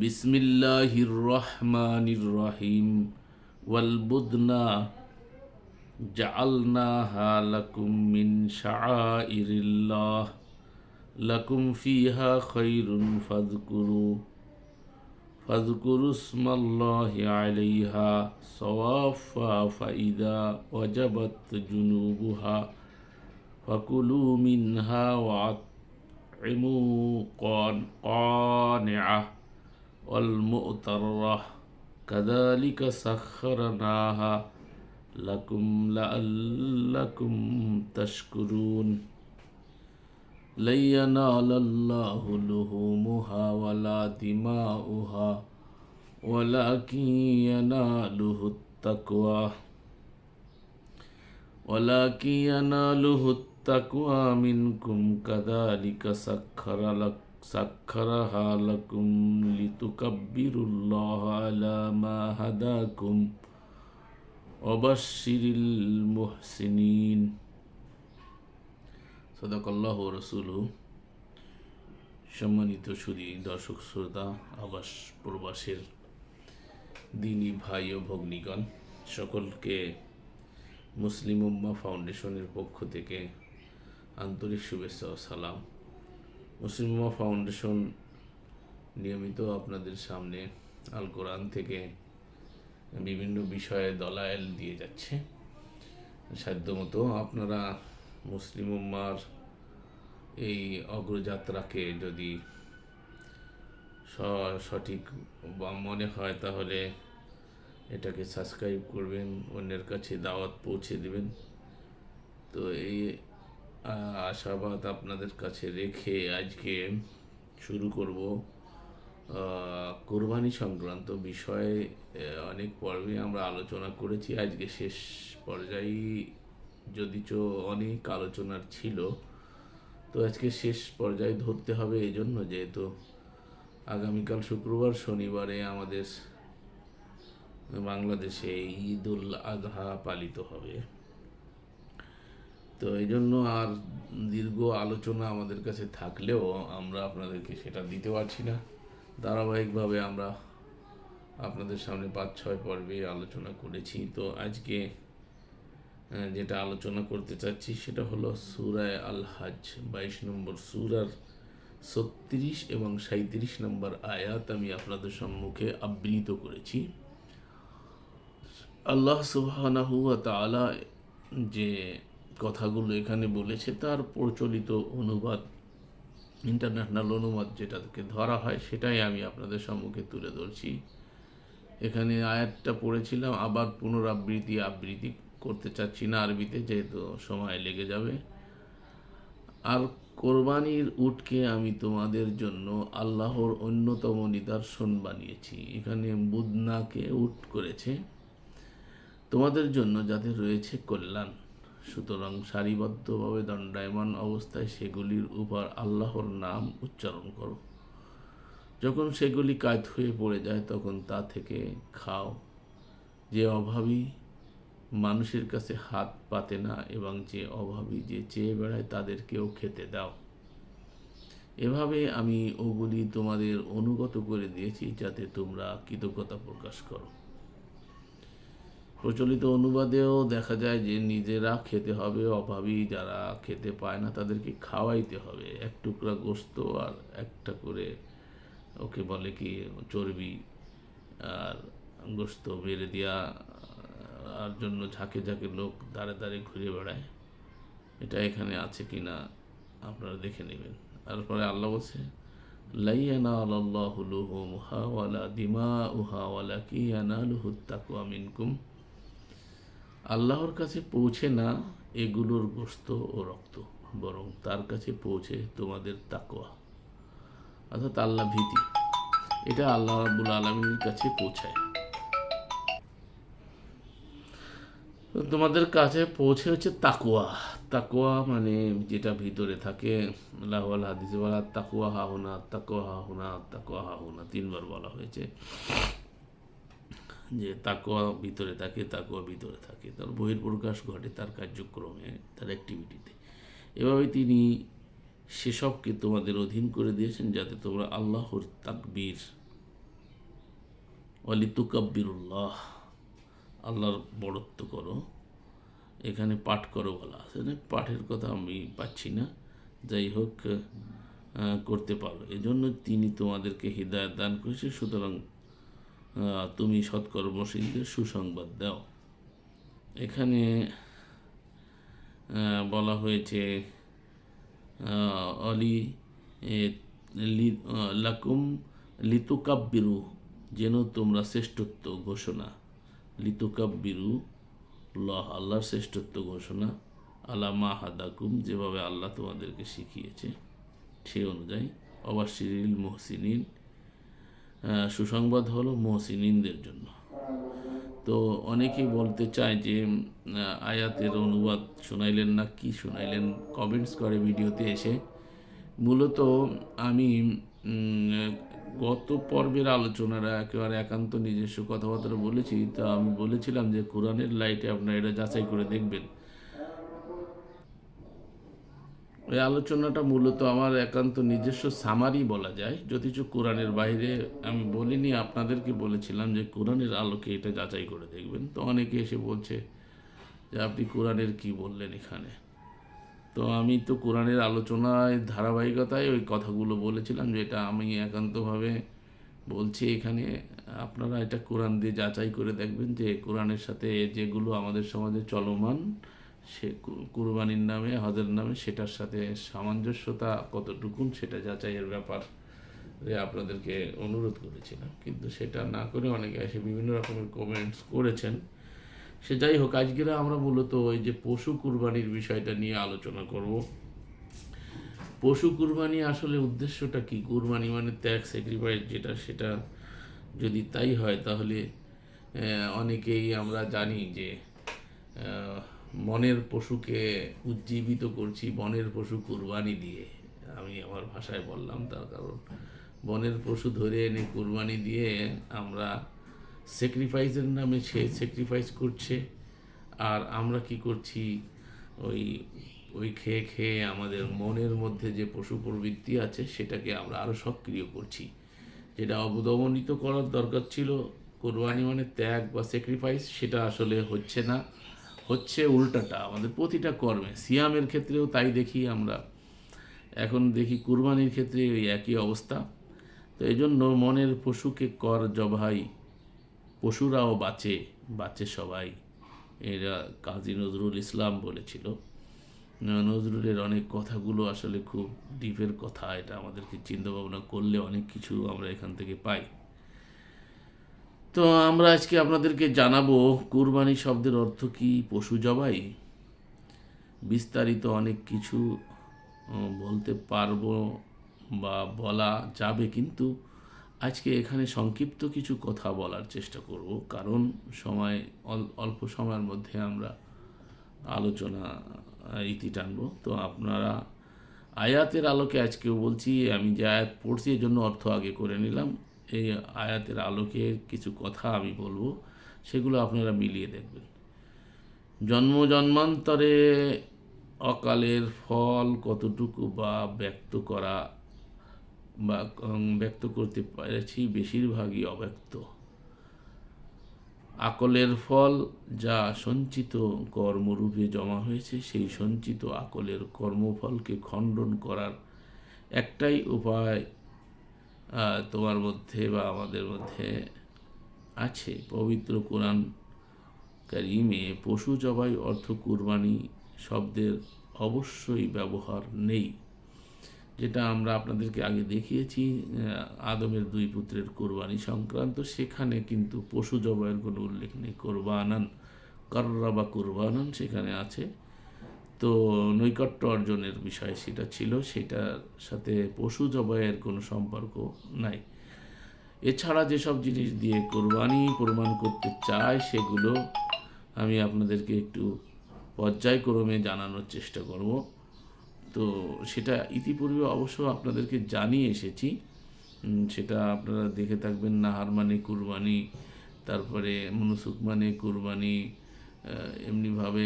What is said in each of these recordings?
بسم الله الرحمن الرحيم والبدن جعلناها لكم من شعائر الله لكم فيها خير فاذكروا فاذكروا اسم الله عليها صوافا فإذا وجبت جنوبها فكلوا منها وأطعموا قان- قانعه والمؤترة. كذلك سخرناها لكم لعلكم تشكرون. لن ينال الله لحومها ولا دماؤها ولكن يناله التقوى. ولكن يناله التقوى منكم. كذلك سخر لك سخرها لكم لتكبروا الله على ما هداكم وبشر المحسنين صدق الله ورسوله সম্মানিত সুদী দর্শক শ্রোতা আবাস প্রবাসের দিনী ভাই ও ভগ্নীগণ সকলকে মুসলিম উম্মা ফাউন্ডেশনের পক্ষ থেকে আন্তরিক শুভেচ্ছা ও সালাম মুসলিম ফাউন্ডেশন নিয়মিত আপনাদের সামনে আল কোরআন থেকে বিভিন্ন বিষয়ে দলায়েল দিয়ে যাচ্ছে। সাধ্যমতো আপনারা মুসলিম উম্মার এই অগ্রযাত্রাকে যদি সঠিক বা মনে হয় তাহলে এটাকে সাবস্ক্রাইব করবেন, অন্যের কাছে দাওয়াত পৌঁছে দেবেন। তো এই আশাবাদ আপনাদের কাছে রেখে আজকে শুরু করব। কোরবানি সংক্রান্ত বিষয়ে অনেক পর্বে আমরা আলোচনা করেছি। আজকে শেষ পর্যায়ে যদিচ অনেক আলোচনার ছিল, তো আজকে শেষ পর্যায়ে ধরতে হবে এই জন্য যেহেতু আগামীকাল শুক্রবার, শনিবারে আমাদের বাংলাদেশে ঈদ উল আজহা পালিত হবে। তো এই জন্য আর দীর্ঘ আলোচনা আমাদের কাছে থাকলেও আমরা আপনাদেরকে সেটা দিতে পারছি না। ধারাবাহিকভাবে আমরা আপনাদের সামনে পাঁচ, ছয় পর্বে আলোচনা করেছি। তো আজকে যেটা আলোচনা করতে চাচ্ছি সেটা হলো সুরায় আল হাজ বাইশ নম্বর সুরার ছত্রিশ এবং সাঁত্রিশ নম্বর আয়াত আমি আপনাদের সম্মুখে আবৃত করেছি। আল্লাহ ওয়া যে কথাগুলো এখানে বলেছে, তার প্রচলিত অনুবাদ ইন্টারন্যাশনাল অনুবাদ যেটাকে ধরা হয়, সেটাই আমি আপনাদের সম্মুখে তুলে ধরছি। এখানে আয়াতটা পড়েছিলাম, আবার পুনরাবৃত্তি, আবৃত্তি করতে চাচ্ছি না আরবিতে, যেহেতু সময় লেগে যাবে। আর কোরবানির উটকে আমি তোমাদের জন্য আল্লাহর অন্যতম নিদর্শন বানিয়েছি। এখানে বুদনাকে উট করেছে। তোমাদের জন্য যাতে রয়েছে কল্যাণ। সুতরাং সারিবদ্ধভাবে দণ্ডায়মান অবস্থায় সেগুলির উপর আল্লাহর নাম উচ্চারণ করো। যখন সেগুলি কায়ত হয়ে পড়ে যায়, তখন তা থেকে খাও। যে অভাবী মানুষের কাছে হাত পাতে না এবং যে অভাবী যে চেয়ে বেড়ায়, তাদেরকেও খেতে দাও। এভাবে আমি ওগুলি তোমাদের অনুগত করে দিয়েছি, যাতে তোমরা কৃতজ্ঞতা প্রকাশ করো। প্রচলিত অনুবাদেও দেখা যায় যে নিজেরা খেতে হবে, অভাবী যারা খেতে পায় না তাদেরকে খাওয়াইতে হবে। এক টুকরা গোস্ত আর একটা করে ওকে বলে কি চর্বি আর গোস্ত বেড়ে দেওয়া আর জন্য ঝাঁকে ঝাঁকে লোক দাঁড়ে দাঁড়িয়ে ঘুরে বেড়ায়। এটা এখানে আছে কি না আপনারা দেখে নেবেন। তারপরে আল্লাহ বলছে লাইয়ানা আল্লাহ লুহুমহা ওয়ালা দিমা উহা ওয়ালা কি আনালুহু তাকুয়া মিনকুম। আল্লাহর কাছে পৌঁছে না, এগুলোর গোস্ত ও রক্ত, বরং তার কাছে পৌঁছে তোমাদের তাকোয়া অর্থাৎ আল্লাহ ভীতি। এটা আল্লাহ রাবুল আলমীর কাছে পৌঁছায়। তোমাদের কাছে পৌঁছে হচ্ছে তাকুয়া তাকুয়া মানে যেটা ভিতরে থাকে লাহওয়াল হাদিসে বলা তাকুয়া হাহুনা তাকুয়া হাহুনা তাকুয়া হাহুনা তিনবার বলা হয়েছে। তাকুয়া ভিতরে থাকে তাকুয়া ভিতরে থাকে। তার বহির্প্রকাশ ঘটে তার কার্যক্রমে, তার অ্যাক্টিভিটিতে এভাবে তিনি সেসবকে তোমাদের অধীন করে দিয়েছেন যাতে তোমরা আল্লাহর তাকবীর অলিতুকাব্বিরুল্লাহ আল্লাহর বড়ত্ব করো। এখানে পাঠ করো বলা আছে। পাঠের কথা আমি পাচ্ছি না। যাই হোক করতে পারো। এজন্য তিনি তোমাদেরকে হৃদায়ত দান করেছে সুতরাং তুমি সৎকর্মশীলদের সুসংবাদ দাও। এখানে বলা হয়েছে অলি লাকুম লিতুকাব্বিরু, যেন তোমরা শ্রেষ্ঠত্ব ঘোষণা। লিতুকাব্বিরু লহ আল্লাহর শ্রেষ্ঠত্ব ঘোষণা। আলামা হাদাকুম, যেভাবে আল্লাহ তোমাদেরকে শিখিয়েছে সেই অনুযায়ী। অবাশিরিল মহসিনিন সুসংবাদ হলো মহসিনদের জন্য। তো অনেকেই বলতে চায় যে আয়াতের অনুবাদ শোনাইলেন না, কি শোনাইলেন কমেন্টস করে ভিডিওতে এসে। মূলত আমি গত পর্বের আলোচনারা একেবারে একান্ত নিজস্ব কথাবার্তা বলেছি। তা আমি বলেছিলাম যে, কোরআনের লাইটে আপনারা এটা যাচাই করে দেখবেন। ওই আলোচনাটা মূলত আমার একান্ত নিজস্ব সামারি বলা যায়। যদিচ কোরআনের বাইরে আমি বলিনি, আপনাদেরকে বলেছিলাম যে কোরআনের আলোকে এটা যাচাই করে দেখবেন। তো অনেকে এসে বলছে যে আপনি কোরআনের কি বললেন এখানে? তো আমি তো কোরআনের আলোচনায় ধারাবাহিকতায় ওই কথাগুলো বলেছিলাম যে এটা আমি একান্তভাবে বলছি এখানে। আপনারা এটা কোরআন দিয়ে যাচাই করে দেখবেন যে কোরআনের সাথে যেগুলো আমাদের সমাজে চলমান সে কুরবানির নামে, হজের নামে সেটার সাথে সামঞ্জস্যতা কতটুকুন সেটা যাচাইয়ের ব্যাপার আপনাদেরকে অনুরোধ করেছিলাম। কিন্তু সেটা না করে অনেকে এসে বিভিন্ন রকমের কমেন্টস করেছেন। সে যাই হোক, আজকের আমরা মূলত ওই যে পশু কুরবানির বিষয়টা নিয়ে আলোচনা করব। পশু কুরবানি আসলে উদ্দেশ্যটা কি? কুরবানি মানে ত্যাগ স্যাক্রিফাইস যেটা, সেটা যদি তাই হয় তাহলে অনেকেই আমরা জানি যে মনের পশুকে উজ্জীবিত করছি, বনের পশু কুরবানি দিয়ে। আমি আমার ভাষায় বললাম তার কারণ। বনের পশু ধরে এনে কুরবানি দিয়ে আমরা স্যাক্রিফাইসের নামে সে স্যাক্রিফাইস করছে। আর আমরা কি করছি? ওই ওই খেয়ে খেয়ে আমাদের মনের মধ্যে যে পশু প্রবৃত্তি আছে, সেটাকে আমরা আরও সক্রিয় করছি। যেটা অবদমনিত করার দরকার ছিল। কোরবানি মানে ত্যাগ বা স্যাক্রিফাইস সেটা আসলে হচ্ছে না। হচ্ছে উল্টাটা, আমাদের প্রতিটা কর্মে। সিয়ামের ক্ষেত্রেও তাই দেখি আমরা। এখন দেখি কুরবানির ক্ষেত্রে ওই একই অবস্থা। তো এই জন্য মনের পশুকে কর জবাই, পশুরাও বাঁচে বাঁচে সবাই। এরা কাজী নজরুল ইসলাম বলেছিল। নজরুলের অনেক কথাগুলো আসলে খুব ডিপের কথা, এটা আমাদেরকে চিন্তা ভাবনা করলে অনেক কিছু আমরা এখান থেকে পাই। তো আমরা আজকে আপনাদেরকে জানাব, কুরবানি শব্দের অর্থ কি? পশু জবাই? বিস্তারিত অনেক কিছু বলতে পারব বা বলা যাবে, কিন্তু আজকে এখানে সংক্ষিপ্ত কিছু কথা বলার চেষ্টা করব, কারণ সময়, অল- অল্প সময়ের মধ্যে আমরা আলোচনা ইতি টানব। তো আপনারা আয়াতের আলোকে আজকেও বলছি, আমি যে আয়াত পড়ছি এর জন্য অর্থ আগে করে নিলাম। এই আয়াতের আলোকে কিছু কথা আমি বলব, সেগুলো আপনারা মিলিয়ে দেখবেন। জন্ম জন্মান্তরে অকালের ফল কতটুকু বা ব্যক্ত করা বা ব্যক্ত করতে পেরেছি বেশিরভাগই অব্যক্ত। আকলের ফল যা সঞ্চিত কর্মরূপে জমা হয়েছে, সেই সঞ্চিত আকলের কর্মফলকে খণ্ডন করার একটাই উপায় তোমার মধ্যে বা আমাদের মধ্যে আছে। পবিত্র কোরআন কারিমে পশু জবাই অর্থ কুরবানি শব্দের অবশ্যই ব্যবহার নেই। যেটা আমরা আপনাদেরকে আগে দেখিয়েছি আদমের দুই পুত্রের কোরবানি সংক্রান্ত। সেখানে কিন্তু পশু জবাইয়ের কোনো উল্লেখ নেই। কোরবানান কররা বা কোরবানান সেখানে আছে। তো নৈকট্য অর্জনের বিষয় সেটা ছিল, সেটার সাথে পশু জবাইয়ের কোনো সম্পর্ক নাই। এছাড়া যেসব জিনিস দিয়ে কোরবানি প্রমাণ করতে চায়, সেগুলো আমি আপনাদেরকে একটু পর্যায়ক্রমে জানানোর চেষ্টা করব। তো সেটা ইতিপূর্বে অবশ্য আপনাদেরকে জানিয়ে এসেছি। সেটা আপনারা দেখে থাকবেন, নাহার মানে কুরবানি, তারপরে মনুসুক মানে কুরবানি এমনিভাবে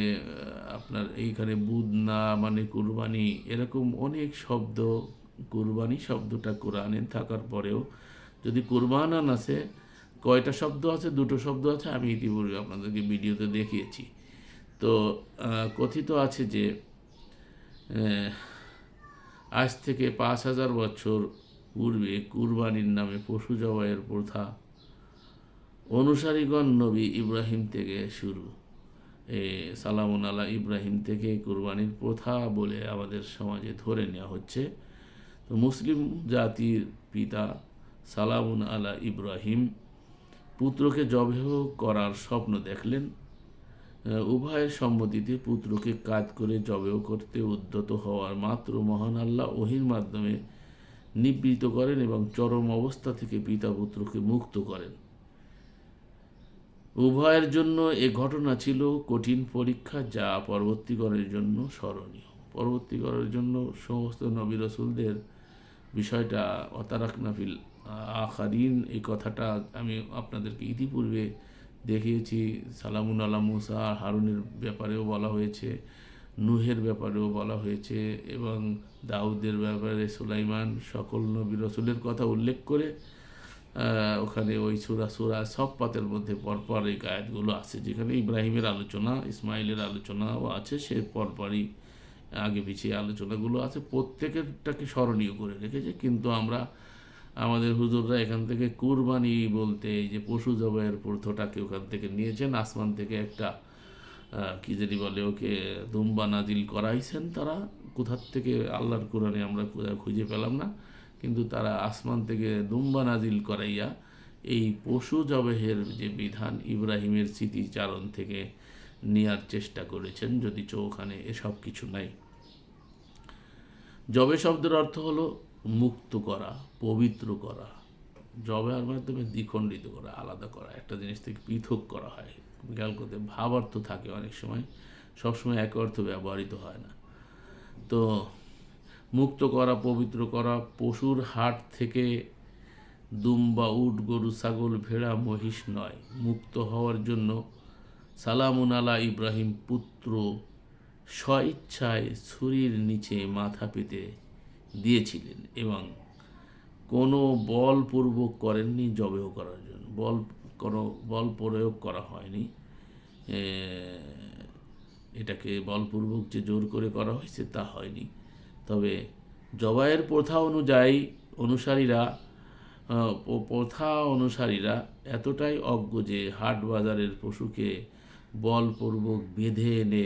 আপনার এইখানে বুধ না মানে কুরবানি, এরকম অনেক শব্দ, কুরবানি শব্দটা কোরআনে থাকার পরেও যদি কুরবানান আছে, কয়টা শব্দ আছে? দুটো শব্দ আছে, আমি ইতিপূর্বে আপনাদেরকে ভিডিওতে দেখিয়েছি। তো কথিত আছে যে আজ থেকে পাঁচ হাজার বছর পূর্বে কুরবানির নামে পশু জবাইয়ের প্রথা অনুসারীগণ নবী ইব্রাহিম থেকে শুরু। সালামুন আলা ইব্রাহিম থেকে কুরবানির প্রথা বলে আমাদের সমাজে ধরে নেওয়া হচ্ছে। তো মুসলিম জাতির পিতা সালামুন আলা ইব্রাহিম পুত্রকে জবেহ করার স্বপ্ন দেখলেন। উভয়ের সম্মতিতে পুত্রকে কাজ করে জবেহ করতে উদ্যত হওয়ার মাত্র মহান আল্লাহ ওহির মাধ্যমে নিবৃত করেন এবং চরম অবস্থা থেকে পিতা পুত্রকে মুক্ত করেন। উভয়ের জন্য এ ঘটনা ছিল কঠিন পরীক্ষা, যা পরবর্তীকরের জন্য স্মরণীয়। পরবর্তীকরের জন্য সমস্ত নবী রসুলদের বিষয়টা অতারাক নাফিল আখারিন, এই কথাটা আমি আপনাদেরকে ইতিপূর্বে দেখিয়েছি। সালামুন আলা মুসা, হারুনের ব্যাপারেও বলা হয়েছে, নুহের ব্যাপারেও বলা হয়েছে, এবং দাউদের ব্যাপারে সুলাইমান সকল নবী রসুলের কথা উল্লেখ করে ওখানে ওই সুরা সুরা সব পাতের মধ্যে পরপর এই গায়াতগুলো আছে। যেখানে ইব্রাহিমের আলোচনা ইসমাইলের আলোচনাও আছে, সে পরপরই আগে পিছিয়ে আলোচনাগুলো আছে। প্রত্যেকেরটাকে স্মরণীয় করে রেখেছে। কিন্তু আমরা, আমাদের হুজুররা এখান থেকে কুরবানি বলতে এই যে পশু জবাইয়ের প্রথটাকে ওখান থেকে নিয়েছেন। আসমান থেকে একটা কি জানি বলে ওকে দুম্বা নাজিল করাইছেন তারা। কোথার থেকে আল্লাহর কোরআনে আমরা খুঁজে পেলাম না। কিন্তু তারা আসমান থেকে দুম্বা নাজিল করাইয়া এই পশু জবেহের যে বিধান ইব্রাহিমের স্মৃতিচারণ থেকে নেয়ার চেষ্টা করেছেন, যদি চৌখানে এসব কিছু নাই। জবে শব্দের অর্থ হলো মুক্ত করা, পবিত্র করা। জবের মাধ্যমে দ্বিখণ্ডিত করা, আলাদা করা। একটা জিনিস থেকে পৃথক করা হয়। খেয়াল করতে ভাব অর্থ থাকে অনেক সময়। সবসময় এক অর্থ ব্যবহৃত হয় না। তো মুক্ত করা, পবিত্র করা, পশুর হাট থেকে দুম্বা, উট, গরু, ছাগল, ভেড়া, মহিষ নয়। মুক্ত হওয়ার জন্য সালামুন আলা ইব্রাহিম পুত্র স্বইচ্ছায় ছুরির নিচে মাথা পেতে দিয়েছিলেন এবং কোনো বলপূর্বক করেননি জবেহ করার জন্য। বল কোনো বল প্রয়োগ করা হয়নি। এটাকে বলপূর্বক যে জোর করে করা হয়েছে তা হয়নি। তবে জবাইয়ের প্রথা অনুযায়ী অনুসারীরা প্রথা অনুসারীরা এতটাই অজ্ঞ যে হাট বাজারের পশুকে বলপূর্বক বেঁধে এনে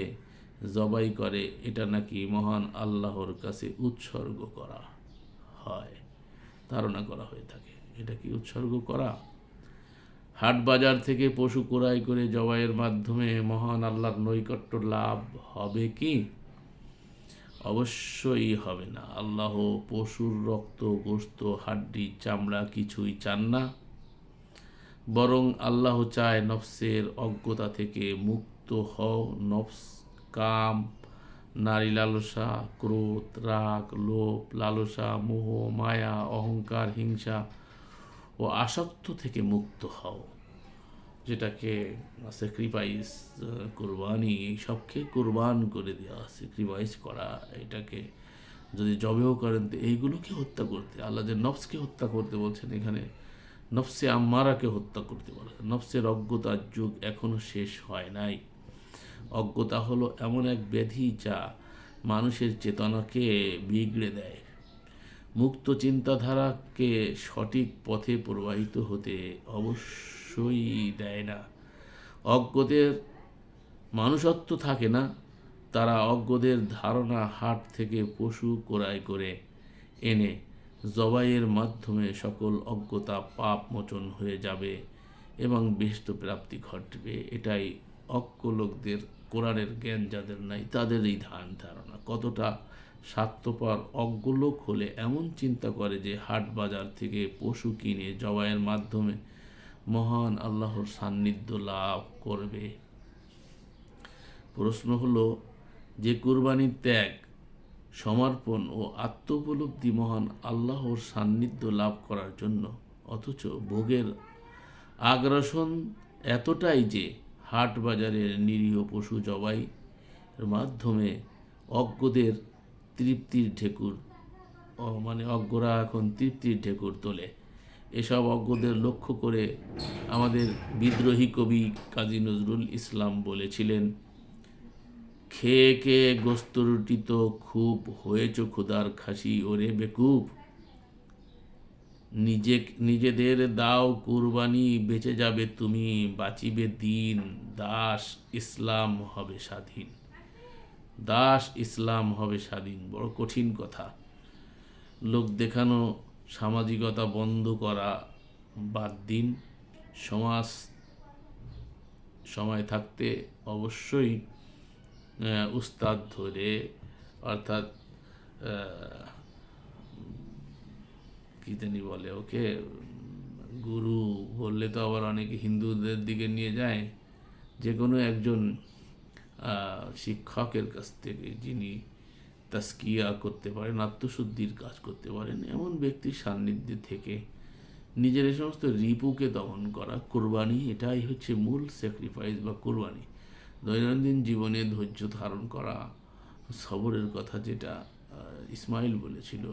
জবাই করে, এটা নাকি মহান আল্লাহর কাছে উৎসর্গ করা হয়, ধারণা করা হয়ে থাকে। এটা কি উৎসর্গ করা? হাট বাজার থেকে পশু ক্রয় করে জবাইয়ের মাধ্যমে মহান আল্লাহর নৈকট্য লাভ হবে কি? অবশ্যই হবে না। আল্লাহ পশুর রক্ত, গোস্ত, হাড্ডি, চামড়া কিছুই চান না। বরং আল্লাহ চায় নফসের অজ্ঞতা থেকে মুক্ত হও। নফস কাম, নারী লালসা, ক্রোধ, রাগ, লোভ, লালসা, মোহ, মায়া, অহংকার, হিংসা ও আসক্ত থেকে মুক্ত হও। যেটাকে স্যাক্রিফাইস কোরবানি এই সবকে কোরবান করে দেওয়া স্যাক্রিফাইস করা, এটাকে যদি জবেও করেন, তো এইগুলোকে হত্যা করতে, আল্লাহ যে নফসকে হত্যা করতে বলছেন এখানে, নফসে আম্মারাকে হত্যা করতে বলে নফসের অজ্ঞতার যুগ এখনও শেষ হয় নাই। অজ্ঞতা হলো এমন এক ব্যাধি যা মানুষের চেতনাকে বিগড়ে দেয়। মুক্ত চিন্তাধারাকে সঠিক পথে প্রবাহিত হতে অবশ্যই দেয় না। অজ্ঞদের মানুষত্ব থাকে না। তারা অজ্ঞদের ধারণা হাট থেকে পশু ক্রয় করে এনে জবাইয়ের মাধ্যমে সকল অজ্ঞতা পাপ মোচন হয়ে যাবে এবং বেষ্ট প্রাপ্তি ঘটবে। এটাই অজ্ঞ লোকদের কোরআনের জ্ঞান যাদের নাই তাদের এই ধান ধারণা। কতটা স্বার্থপর অজ্ঞ লোক হলে এমন চিন্তা করে যে হাট বাজার থেকে পশু কিনে জবাইয়ের মাধ্যমে মহান আল্লাহর সান্নিধ্য লাভ করবে। প্রশ্ন হলো, যে কুরবানির ত্যাগ, সমর্পণ ও আত্মোপলব্ধি মহান আল্লাহর সান্নিধ্য লাভ করার জন্য, অথচ ভোগের আগ্রাসন এতটাই যে হাট বাজারের নিরীহ পশু জবাই মাধ্যমে অজ্ঞদের তৃপ্তির ঢেকুর। ও মানে অজ্ঞরা এখন তৃপ্তির ঢেকুর তোলে। এসব অজ্ঞদের লক্ষ্য করে আমাদের বিদ্রোহী কবি কাজী নজরুল ইসলাম বলেছিলেন, খেয়ে খেয়ে গোস্ত রুটি তো খুব হয়েছ খোদার খাসি, ওরে বেকুব। নিজে, নিজেদের দাও কুরবানি, বেঁচে যাবে তুমি, বাঁচিবে দিন, দাস ইসলাম হবে স্বাধীন। দাস ইসলাম হবে স্বাধীন। বড় কঠিন কথা। লোক দেখানো সামাজিকতা বন্ধ করা বাদ দিন। সমাজ সময় থাকতে অবশ্যই উস্তাদ ধরে, অর্থাৎ কি জানি বলে ওকে, গুরু বললে তো আবার অনেকে হিন্দুদের দিকে নিয়ে যায়। যে কোনো একজন শিক্ষকের কাছ থেকে যিনি তাস্কিয়া করতে পারেন, আত্মশুদ্ধির কাজ করতে পারেন, এমন ব্যক্তির সান্নিধ্যে থেকে নিজের এই সমস্ত রিপুকে দমন করা, কোরবানি, এটাই হচ্ছে মূল স্যাক্রিফাইস বা কোরবানি। দৈনন্দিন জীবনে ধৈর্য ধারণ করা সবরের কথা যেটা ইসমাইল বলেছিল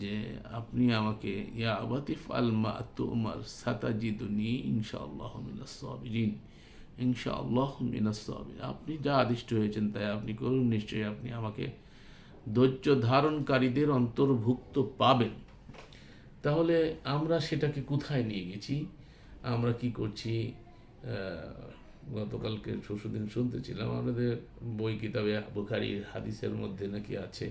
যে, আপনি আমাকে, ইয়া আবাতিফ আল মা তোমার সাতাজিদুনি ইনশাআল্লাহ মিনাস সাবিরিন। ইনশাআল্লাহ মিনাস সাবিরিন আপনি যা আদিষ্ট হয়েছেন তাই আপনি করুন, নিশ্চয়ই আপনি আমাকে ধৈর্য ধারণকারীদের অন্তর্ভুক্ত পাবেন। তাহলে আমরা সেটাকে কোথায় নিয়ে গেছি? আমরা কি করছি? গতকালকে পরশুদিন শুনতেছিলাম, আমাদের বই কিতাবে বুখারির হাদিসের মধ্যে নাকি আছে।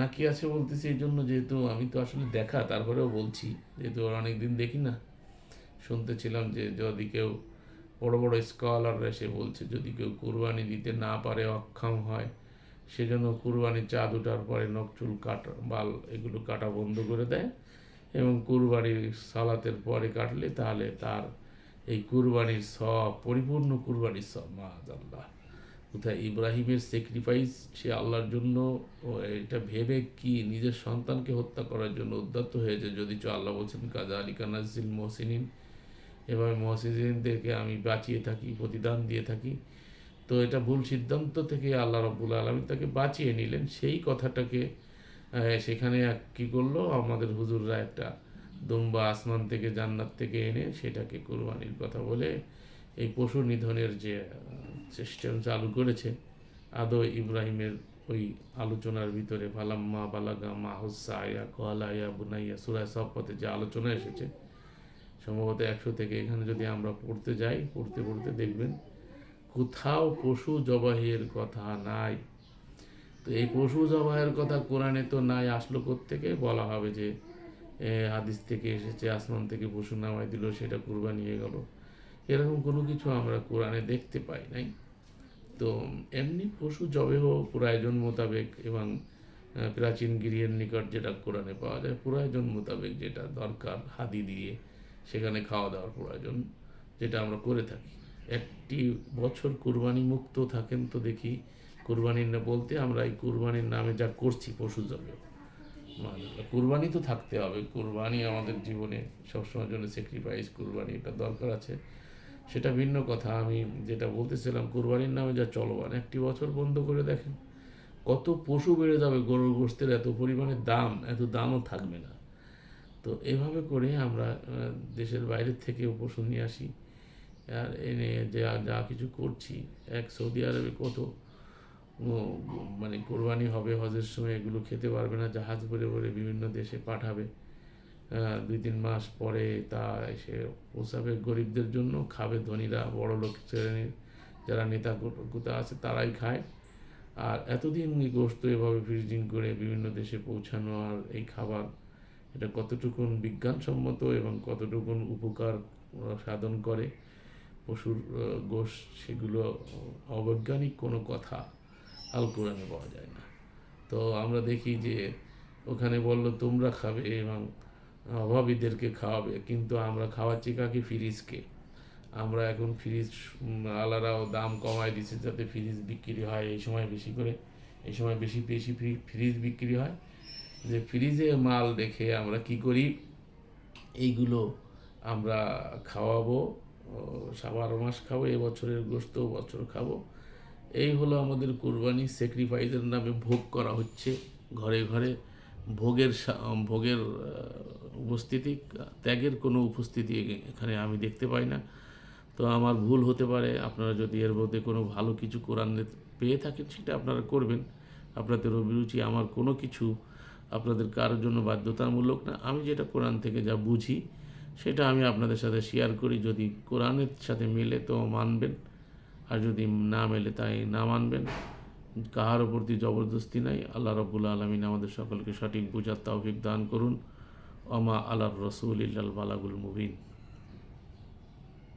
নাকি আছে বলতেছি এই জন্য যেহেতু আমি তো আসলে দেখা, তারপরেও বলছি, যেহেতু অনেক দিন দেখি না। শুনতেছিলাম যে যদি কেউ বড় বড় স্কলাররা এসে বলছে, যদি কেউ কুরবানি দিতে না পারে, অক্ষম হয়, সেজন্য কুরবানির চাঁদ ওঠার পরে নখ চুল কাটা, বাল এগুলো কাটা বন্ধ করে দেয় এবং কুরবানির সালাতের পরে কাটলে তাহলে তার এই কুরবানির সব পরিপূর্ণ কুরবানির সব মাজ আল্লাহ কোথায়? ইব্রাহিমের স্যাক্রিফাইস সে আল্লাহর জন্য এটা ভেবে কি নিজের সন্তানকে হত্যা করার জন্য উদ্যত হয়েছে যদি চ আল্লাহ বলছেন কাজা আলী কানাজিল মহসিনিন। এভাবে মহসিনদেরকে আমি বাঁচিয়ে থাকি, প্রতিদান দিয়ে থাকি। তো এটা ভুল সিদ্ধান্ত থেকে আল্লাহ রব্বুল আলমী তাকে বাঁচিয়ে নিলেন। সেই কথাটাকে সেখানে কি করল? আমাদের হুজুররা একটা দুম্বা আসমান থেকে জান্নাত থেকে এনে সেটাকে কোরবানির কথা বলে এই পশু নিধনের যে সিস্টেম চালু করেছে, আদৌ ইব্রাহিমের ওই আলোচনার ভিতরে ফালাম্মা বালাগা মাহুসা আয়া কোয়ালা ইয়া বুনাইয়া সুরায় সব পথে যে আলোচনা এসেছে সম্ভবত একশো থেকে এখানে যদি আমরা পড়তে যাই, পড়তে পড়তে দেখবেন কোথাও পশু জবাহের কথা নাই। তো এই পশু জবাহের কথা কোরআনে তো নাই, আসলো থেকে বলা হবে যে হাদিস থেকে এসেছে, আসমান থেকে পশু নামাই দিল, সেটা কুরবানি হয়ে গেল। এরকম কোনো কিছু আমরা কোরআনে দেখতে পাই নাই। তো এমনি পশু জবেহ প্রয়োজন মোতাবেক এবং প্রাচীন গিরিয়ের নিকট যেটা কোরআনে পাওয়া যায়, প্রয়োজন মোতাবেক যেটা দরকার হাদি দিয়ে সেখানে খাওয়া দাওয়ার প্রয়োজন যেটা আমরা করে থাকি। একটি বছর কুরবানি মুক্ত থাকেন তো দেখি কুরবানির না বলতে আমরা এই কুরবানির নামে যা করছি পশু মাশাআল্লাহ। কুরবানি তো থাকতে হবে। কুরবানি আমাদের জীবনে সবসময় জন্য স্যাক্রিফাইস কুরবানি এটা দরকার আছে। সেটা ভিন্ন কথা। আমি যেটা বলতেছিলাম কুরবানির নামে যা চলমান একটি বছর বন্ধ করে দেখেন। কত পশু বেড়ে যাবে গরুর গোস্তের এত পরিমাণে দাম এত দামও থাকবে না। তো এভাবে করে আমরা দেশের বাইরের থেকে পশু নিয়ে আসি। আর এনে যা যা কিছু করছি, এক সৌদি আরবে কত মানে কোরবানি হবে, হজের সময় এগুলো খেতে পারবে না, জাহাজ ভরে ভরে বিভিন্ন দেশে পাঠাবে। দুই, তিন মাস পরে তা এসে পৌঁছাবে গরিবদের জন্য, খাবে ধনীরা, বড় লোক শ্রেণির যারা নেতা কুতা আছে তারাই খায়। আর এতদিন গোস্ত এভাবে ফ্রিজিং করে বিভিন্ন দেশে পৌঁছানো আর এই খাবার এটা কতটুকুন বিজ্ঞানসম্মত এবং কতটুকুন উপকার সাধন করে? পশুর গোষ সেগুলো অবৈজ্ঞানিক কোনো কথা আল কোরআনে পাওয়া যায় না। তো আমরা দেখি যে ওখানে বলল, তোমরা খাবে এবং অভাবীদেরকে খাওয়াবে, কিন্তু আমরা খাওয়াচ্ছি কাকে? ফ্রিজকে। আমরা এখন ফ্রিজ আলারাও দাম কমায় দিচ্ছে যাতে ফ্রিজ বিক্রি হয়, এই সময় বেশি করে, এই সময় বেশি বেশি ফ্রি- ফ্রিজ বিক্রি হয়। যে ফ্রিজে মাল দেখে আমরা কি করি? এইগুলো আমরা খাওয়াবো ও, বারো মাস খাব এবছরের গোস্ত বছর খাব। এই হলো আমাদের কুরবানি স্যাক্রিফাইসের নামে ভোগ করা হচ্ছে ঘরে ঘরে। ভোগের ভোগের উপস্থিতি ত্যাগের কোনো উপস্থিতি এখানে আমি দেখতে পাই না। তো আমার ভুল হতে পারে আপনারা যদি এর মধ্যে কোনো ভালো কিছু কোরআন পেয়ে থাকেন সেটা আপনারা করবেন। আপনাদের অভিরুচি আমার কোনো কিছু আপনাদের কারোর জন্য বাধ্যতামূলক না। আমি যেটা কোরআন থেকে যা বুঝি, সেটা আমি আপনাদের সাথে শেয়ার করি। যদি কোরআনের সাথে মেলে তো মানবেন, আর যদি না মেলে তাই না মানবেন। কাহার দিয়ে জবরদস্তি নাই। আল্লাহ রবুল্লা আলমিন আমাদের সকলকে সঠিক বুঝার তৌফিক দান করুন। অমা আল্লাহ রসুল ইল্লাল বালাগুল মুবিন।